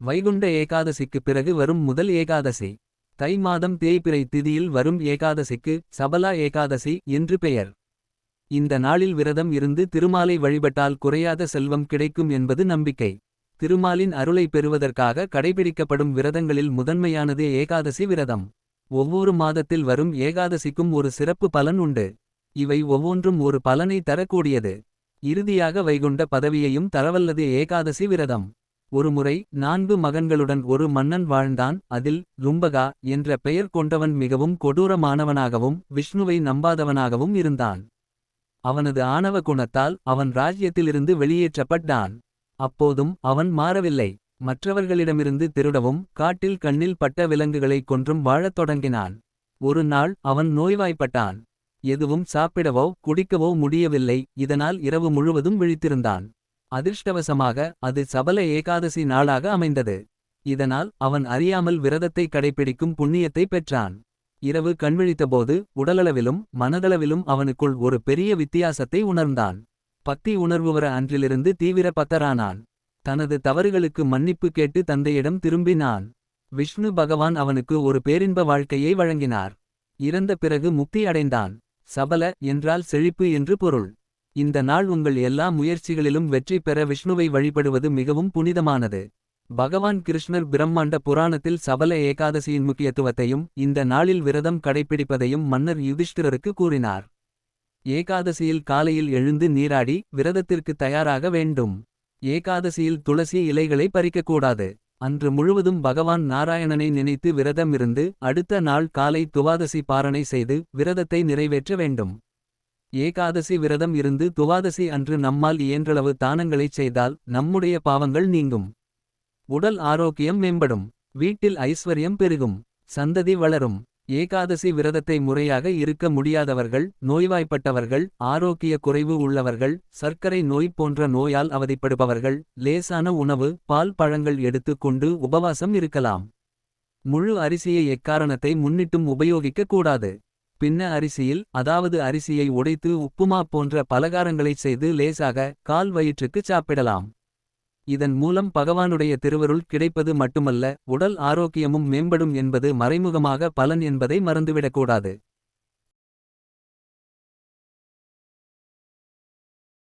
வைகுண்ட ஏகாதசிக்கு பிறகு வரும் முதல் ஏகாதசி. தை மாதம் தேய்பிறை திதியில் வரும் ஏகாதசிக்கு சபலா ஏகாதசி என்று பெயர். இந்த நாளில் விரதம் இருந்து திருமாலை வழிபட்டால் குறையாத செல்வம் கிடைக்கும் என்பது நம்பிக்கை. திருமாலின் அருளை பெறுவதற்காக கடைபிடிக்கப்படும் விரதங்களில் முதன்மையானது ஏகாதசி விரதம். ஒவ்வொரு மாதத்தில் வரும் ஏகாதசிக்கும் ஒரு சிறப்பு பலன் உண்டு. இவை ஒவ்வொன்றும் ஒரு பலனை தரக்கூடியது. இறுதியாக வைகுண்ட பதவியையும் தரவல்லது ஏகாதசி விரதம். ஒருமுறை நான்கு மகன்களுடன் ஒரு மன்னன் வாழ்ந்தான். அதில் ரும்பகா என்ற பெயர் கொண்டவன் மிகவும் கொடூரமானவனாகவும் விஷ்ணுவை நம்பாதவனாகவும் இருந்தான். அவனது ஆணவ குணத்தால் அவன் ராஜ்யத்திலிருந்து வெளியேற்றப்பட்டான். அப்போதும் அவன் மாறவில்லை. மற்றவர்களிடமிருந்து திருடவும் காட்டில் கண்ணில் பட்ட விலங்குகளை கொன்றும் வாழத் தொடங்கினான். ஒரு நாள் அவன் நோய்வாய்ப்பட்டான். எதுவும் சாப்பிடவோ குடிக்கவோ முடியவில்லை. இதனால் இரவு முழுவதும் விழித்திருந்தான். அதிர்ஷ்டவசமாக அது சபல ஏகாதசி நாளாக அமைந்தது. இதனால் அவன் அறியாமல் விரதத்தை கடைப்பிடிக்கும் புண்ணியத்தை பெற்றான். இரவு கண்விழித்தபோது உடலளவிலும் மனதளவிலும் அவனுக்குள் ஒரு பெரிய வித்தியாசத்தை உணர்ந்தான். பக்தி உணர்வுவர அன்றிலிருந்து தீவிர பத்தரானான் தனது தவறுகளுக்கு மன்னிப்பு கேட்டு தந்தையிடம் திரும்பினான். விஷ்ணு பகவான் அவனுக்கு ஒரு பேரின்ப வாழ்க்கையை வழங்கினார். இறந்த பிறகு முக்தி அடைந்தான். சபல என்றால் செழிப்பு என்று பொருள். இந்த நாள் உங்கள் எல்லா முயற்சிகளிலும் வெற்றி பெற விஷ்ணுவை வழிபடுவது மிகவும் புனிதமானது. பகவான் கிருஷ்ணர் பிரம்மாண்ட புராணத்தில் சபல ஏகாதசியின் முக்கியத்துவத்தையும் இந்த நாளில் விரதம் கடைப்பிடிப்பதையும் மன்னர் யுதிஷ்டிரருக்கு கூறினார். ஏகாதசியில் காலையில் எழுந்து நீராடி விரதத்திற்கு தயாராக வேண்டும். ஏகாதசியில் துளசி இலைகளை பறிக்கக்கூடாது. அன்று முழுவதும் பகவான் நாராயணனை நினைத்து விரதம் இருந்து அடுத்த நாள் காலை துவாதசி பாரணை செய்து விரதத்தை நிறைவேற்ற வேண்டும். ஏகாதசி விரதம் இருந்து துவாதசி அன்று நம்மால் இயன்றளவு தானங்களைச் செய்தால் நம்முடைய பாவங்கள் நீங்கும். உடல் ஆரோக்கியம் மேம்படும். வீட்டில் ஐஸ்வர்யம் பெருகும். சந்ததி வளரும். ஏகாதசி விரதத்தை முறையாக இருக்க முடியாதவர்கள் நோய்வாய்ப்பட்டவர்கள் ஆரோக்கிய குறைவு உள்ளவர்கள் சர்க்கரை நோய் போன்ற நோயால் அவதிப்படுபவர்கள் லேசான உணவு பால் பழங்கள் எடுத்துக் கொண்டு உபவாசம் இருக்கலாம். முழு அரிசியை எக்காரணத்தை முன்னிட்டும் உபயோகிக்க கூடாது. பின்ன அரிசியில் அதாவது அரிசியை உடைத்து உப்புமா போன்ற பலகாரங்களைச் செய்து லேசாக கால் வயிற்றுக்கு சாப்பிடலாம். இதன் மூலம் பகவானுடைய திருவருள் கிடைப்பது மட்டுமல்ல உடல் ஆரோக்கியமும் மேம்படும் என்பது மறைமுகமாக பலன் என்பதை மறந்துவிடக்கூடாது.